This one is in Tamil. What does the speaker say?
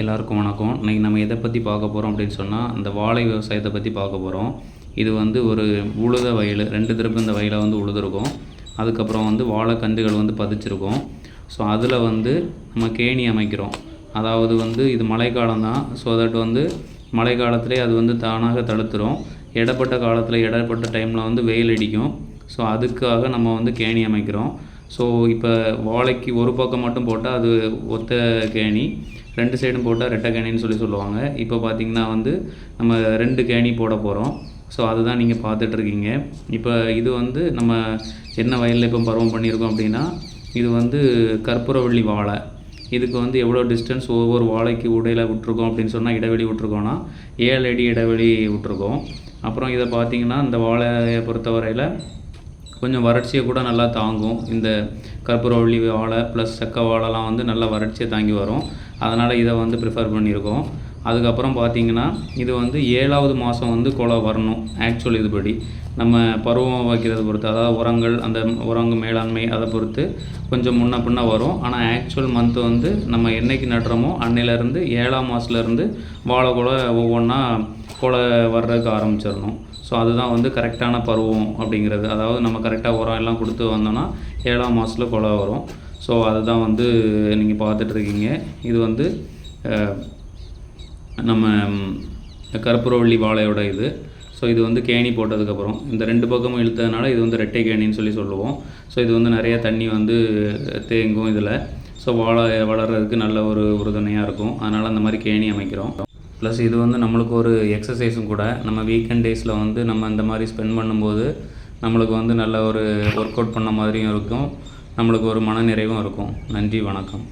எல்லாருக்கும் வணக்கம். இன்றைக்கி நம்ம எதை பற்றி பார்க்க போகிறோம் அப்படின்னு சொன்னால் இந்த வாழை விவசாயத்தை பற்றி பார்க்க போகிறோம் இது வந்து ஒரு உழுத வயல் ரெண்டு திருப்பு இந்த வயலை வந்து உழுதுருக்கோம். அதுக்கப்புறம் வந்து வாழைக்கன்றுகள் வந்து பதிச்சிருக்கோம். ஸோ அதில் வந்து நம்ம கேணி அமைக்கிறோம். அதாவது வந்து இது மழைக்காலம் தான். ஸோ தட் வந்து மழை காலத்திலே அது வந்து தானாக தடுத்துரும். இடப்பட்ட காலத்தில் இடப்பட்ட டைமில் வந்து வெயில் அடிக்கும். ஸோ அதுக்காக நம்ம வந்து கேணி அமைக்கிறோம். ஸோ இப்போ வாழைக்கு ஒரு பக்கம் மட்டும் போட்டால் அது ஒத்த கேணி ரெண்டு சைடும் போட்டால் ரெட்டை கேணின்னு சொல்லி சொல்லுவாங்க. இப்போ பார்த்தீங்கன்னா வந்து நம்ம ரெண்டு கேணி போட போகிறோம் ஸோ அதுதான் நீங்கள் பார்த்துட்ருக்கீங்க இப்போ இது வந்து நம்ம என்ன வயலில் இப்போ பருவம் பண்ணியிருக்கோம் அப்படின்னா இது வந்து கற்பூரவள்ளி வாழை. இதுக்கு வந்து எவ்வளோ டிஸ்டன்ஸ் ஒவ்வொரு வாழைக்கு உடையில் விட்ருக்கோம் அப்படின்னு சொன்னால் இடைவெளி விட்ருக்கோன்னா ஏழு அடி இடைவெளி விட்ருக்கோம் அப்புறம் இதை பார்த்திங்கன்னா இந்த வாழையை பொறுத்தவரையில் கொஞ்சம் வறட்சியை கூட நல்லா தாங்கும். இந்த கற்பூரவள்ளி வாழை ப்ளஸ் செக்க வாழைலாம் வந்து நல்லா வறட்சியை தாங்கி வரும். அதனால் இதை வந்து ப்ரிஃபர் பண்ணியிருக்கோம் அதுக்கப்புறம் பார்த்தீங்கன்னா இது வந்து ஏழாவது மாதம் வந்து குலை வரணும் ஆக்சுவல் இதுபடி நம்ம பருவம் வைக்கிறத பொறுத்து அதாவது உரங்கள் அந்த உரங்க மேலாண்மை அதை பொறுத்து கொஞ்சம் முன்ன பின்ன வரும். ஆனால் ஆக்சுவல் மந்த் வந்து நம்ம என்னைக்கு நடுறோமோ அன்னையிலேருந்து ஏழாம் மாதத்துலேருந்து வாழை கூட ஒவ்வொன்றா குலை வர்றதுக்கு ஆரம்பிச்சிடணும். ஸோ அதுதான் வந்து கரெக்டான பருவம் அப்படிங்கிறது. அதாவது நம்ம கரெக்டாக உரம் எல்லாம் கொடுத்து வந்தோம்னா ஏழாம் மாதத்தில் குலை வரும். ஸோ அதுதான் வந்து நீங்கள் பார்த்துட்ருக்கீங்க. இது வந்து நம்ம கருப்புரவள்ளி வாழையோட இது. ஸோ இது வந்து கேணி போட்டதுக்கப்புறம் இந்த ரெண்டு பக்கமும் இழுத்ததுனால இது வந்து ரெட்டை கேணின்னு சொல்லி சொல்லுவோம். ஸோ இது வந்து நிறைய தண்ணி வந்து தேங்கும் இதில். ஸோ வாழை வளர்கிறதுக்கு நல்ல ஒரு உறுதுணையாக இருக்கும். அதனால் அந்த மாதிரி கேணி அமைக்கிறோம். ப்ளஸ் இது வந்து நம்மளுக்கு ஒரு எக்ஸசைஸும் கூட. நம்ம வீக்கெண்ட் டேஸில் வந்து நம்ம இந்த மாதிரி ஸ்பெண்ட் பண்ணும்போது நம்மளுக்கு வந்து நல்ல ஒரு ஒர்க் அவுட் பண்ண மாதிரியும் இருக்கும். நம்மளுக்கு ஒரு மன நிறைவும் இருக்கும். நன்றி வணக்கம்.